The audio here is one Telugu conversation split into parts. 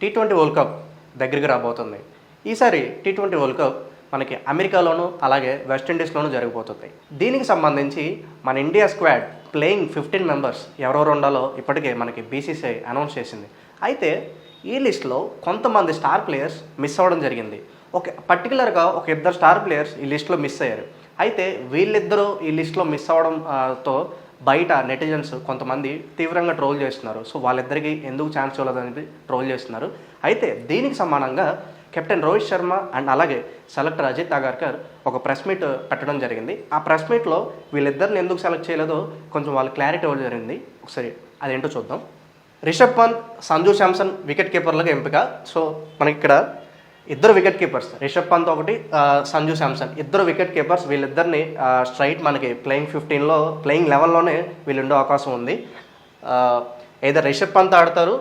టీ ట్వంటీ వరల్డ్ కప్ దగ్గరికి రాబోతుంది. ఈసారి టీ ట్వంటీ వరల్డ్ కప్ మనకి అమెరికాలోనూ అలాగే వెస్టిండీస్లోనూ జరిగిపోతుంది. దీనికి సంబంధించి మన India squad playing fifteen members ఎవరెవరు ఉండాలో ఇప్పటికే మనకి బీసీసీఐ అనౌన్స్ చేసింది. అయితే ఈ లిస్ట్లో కొంతమంది స్టార్ ప్లేయర్స్ మిస్ అవ్వడం జరిగింది. ఒక పర్టికులర్గా ఒక ఇద్దరు స్టార్ ప్లేయర్స్ ఈ లిస్ట్లో మిస్ అయ్యారు. అయితే వీళ్ళిద్దరూ ఈ లిస్ట్లో మిస్ అవ్వడం తో బయట నెటిజన్స్ కొంతమంది తీవ్రంగా ట్రోల్ చేస్తున్నారు. సో వాళ్ళిద్దరికీ ఎందుకు ఛాన్స్ ఇవ్వలేదని ట్రోల్ చేస్తున్నారు. అయితే దీనికి సమానంగా కెప్టెన్ రోహిత్ శర్మ అండ్ అలాగే సెలెక్టర్ అజిత్ అగార్కర్ ఒక ప్రెస్ మీట్ పెట్టడం జరిగింది. ఆ ప్రెస్ మీట్లో వీళ్ళిద్దరిని ఎందుకు సెలెక్ట్ చేయలేదో కొంచెం వాళ్ళు క్లారిటీ ఇవ్వడం జరిగింది. ఒకసారి అదేంటో చూద్దాం. రిషబ్ పంత్ సంజు శాంసన్ వికెట్ కీపర్లుగా ఎంపిక. సో మనకి ఇక్కడ ఇద్దరు వికెట్ కీపర్స్ రిషబ్ పంత్ ఒకటి సంజు శాంసన్. ఇద్దరు వికెట్ కీపర్స్ వీళ్ళిద్దరిని స్ట్రైట్ మనకి ప్లేయింగ్ ఫిఫ్టీన్లో ప్లేయింగ్ లెవెన్లోనే వీళ్ళు ఉండే అవకాశం ఉంది. ఏదో రిషబ్ పంత్ ఆడతారు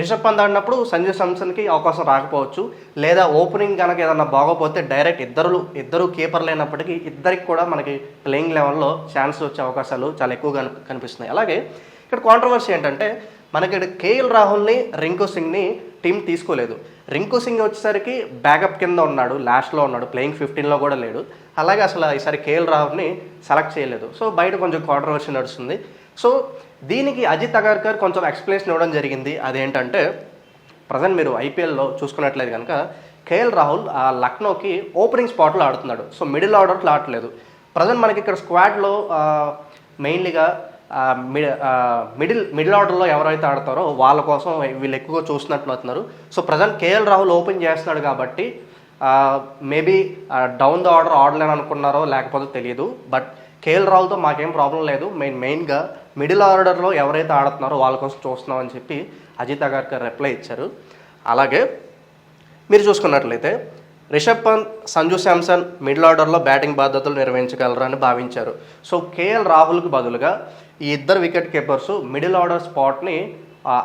రిషబ్ పంత్ ఆడినప్పుడు సంజు శాంసన్కి అవకాశం రాకపోవచ్చు. లేదా ఓపెనింగ్ కనుక ఏదన్నా బాగోపోతే డైరెక్ట్ ఇద్దరు ఇద్దరు కీపర్లు అయినప్పటికీ ఇద్దరికి కూడా మనకి ప్లేయింగ్ లెవెల్లో ఛాన్స్ వచ్చే అవకాశాలు చాలా ఎక్కువగా కనిపిస్తున్నాయి. అలాగే ఇక్కడ కాంట్రవర్సీ ఏంటంటే మనకి ఇక్కడ కేఎల్ రాహుల్ని రింకు సింగ్ని టీం తీసుకోలేదు. రింకు సింగ్ వచ్చేసరికి బ్యాకప్ కింద ఉన్నాడు లాస్ట్లో ఉన్నాడు ప్లేయింగ్ ఫిఫ్టీన్లో కూడా లేడు. అలాగే అసలు ఈసారి కేఎల్ రాహుల్ని సెలెక్ట్ చేయలేదు. సో బయట కొంచెం కాంట్రవర్సీ నడుస్తుంది. సో దీనికి అజిత్ అగర్కర్ కొంచెం ఎక్స్ప్లెనేషన్ ఇవ్వడం జరిగింది. అదేంటంటే ప్రజెంట్ మీరు ఐపీఎల్లో చూసుకున్నట్లయితే కనుక కేఎల్ రాహుల్ ఆ లక్నోకి ఓపెనింగ్ స్పాట్లో ఆడుతున్నాడు. సో మిడిల్ ఆర్డర్లో ఆడట్లేదు. ప్రజెంట్ మనకి ఇక్కడ స్క్వాడ్లో మెయిన్లీగా మిడిల్ మిడిల్ ఆర్డర్లో ఎవరైతే ఆడతారో వాళ్ళ కోసం వీళ్ళు ఎక్కువగా చూస్తున్నట్లు అవుతున్నారు. So present KL Rahul open చేస్తున్నాడు కాబట్టి మేబీ డౌన్ ద ఆర్డర్ ఆడలేని అనుకున్నారో లేకపోతే తెలియదు బట్ కేఎల్ రాహుల్తో మాకేం ప్రాబ్లం లేదు. మెయిన్ మెయిన్గా మిడిల్ ఆర్డర్లో ఎవరైతే ఆడుతున్నారో వాళ్ళ కోసం చూస్తున్నాం అని చెప్పి అజిత్ అగర్కర్ రిప్లై ఇచ్చారు. అలాగే మీరు చూసుకున్నట్లయితే రిషబ్ పంత్ సంజు శాంసన్ మిడిల్ ఆర్డర్లో బ్యాటింగ్ బాధ్యతలు నిర్వహించగలరని భావించారు. సో కేఎల్ రాహుల్కి బదులుగా ఈ ఇద్దరు వికెట్ కీపర్స్ మిడిల్ ఆర్డర్ స్పాట్ని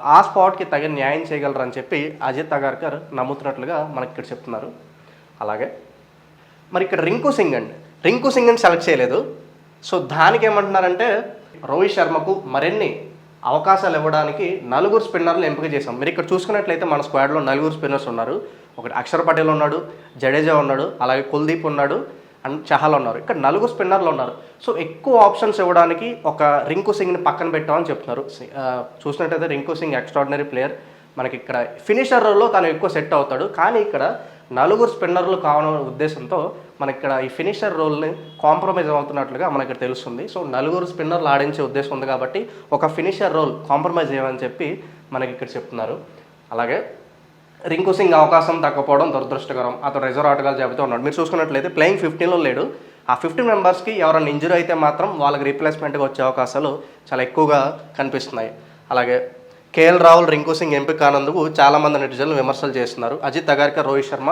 ఆ, స్పాట్కి తగిన న్యాయం చేయగలరని చెప్పి అజిత్ అగార్కర్ నమ్ముతున్నట్లుగా మనకి ఇక్కడ చెప్తున్నారు. అలాగే మరి ఇక్కడ రింకు సింగ్ అండి. రింకు సింగ్ని సెలెక్ట్ చేయలేదు. సో దానికి ఏమంటున్నారంటే రోహిత్ శర్మకు మరిన్ని అవకాశాలు ఇవ్వడానికి నలుగురు స్పిన్నర్లు ఎంపిక చేశాం. మీరు ఇక్కడ చూసుకున్నట్లయితే మన స్క్వాడ్లో నలుగురు స్పిన్నర్స్ ఉన్నారు. ఒకటి అక్షర్ పటేల్ ఉన్నాడు జడేజా ఉన్నాడు అలాగే కుల్దీప్ ఉన్నాడు అండ్ చహల్ ఉన్నారు. ఇక్కడ నలుగురు స్పిన్నర్లు ఉన్నారు. సో ఎక్కువ ఆప్షన్స్ ఇవ్వడానికి ఒక రింకు సింగ్ని పక్కన పెట్టామని చెప్తున్నారు. చూసినట్టయితే రింకు సింగ్ ఎక్స్ట్రాడినరీ ప్లేయర్ మనకి ఇక్కడ ఫినిషర్ తను ఎక్కువ సెట్ అవుతాడు. కానీ ఇక్కడ నలుగురు స్పిన్నర్లు కావడం ఉద్దేశంతో మనకి ఇక్కడ ఈ ఫినిషర్ రోల్ని కాంప్రమైజ్ అవుతున్నట్లుగా మనకి ఇక్కడ తెలుస్తుంది. సో నలుగురు స్పిన్నర్లు ఆడించే ఉద్దేశం ఉంది కాబట్టి ఒక ఫినిషర్ రోల్ కాంప్రమైజ్ చేయమని చెప్పి మనకి ఇక్కడ చెప్తున్నారు. అలాగే రింకు సింగ్ అవకాశం తగ్గపోవడం దురదృష్టకరం. అతను రిజర్వ్ ఆటగాలు చెబుతూ ఉన్నాడు. మీరు చూసుకున్నట్లయితే ప్లేయింగ్ ఫిఫ్టీన్లో లేడు. ఆ ఫిఫ్టీన్ మెంబర్స్కి ఎవరైనా ఇంజురీ అయితే మాత్రం వాళ్ళకి రీప్లేస్మెంట్గా వచ్చే అవకాశాలు చాలా ఎక్కువగా కనిపిస్తున్నాయి. అలాగే కేఎల్ రాహుల్ రింకు సింగ్ ఎంపిక కానందుకు చాలామంది నెటిజన్లు విమర్శలు చేస్తున్నారు. అజిత్ అగార్కర్ రోహిత్ శర్మ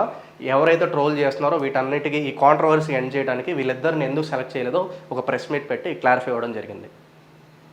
ఎవరైతే ట్రోల్ చేస్తున్నారో వీటన్నిటికీ ఈ కాంట్రవర్సీ ఎండ్ చేయడానికి వీళ్ళిద్దరిని ఎందుకు సెలెక్ట్ చేయలేదో ఒక ప్రెస్ మీట్ పెట్టి క్లారిఫై ఇవ్వడం జరిగింది.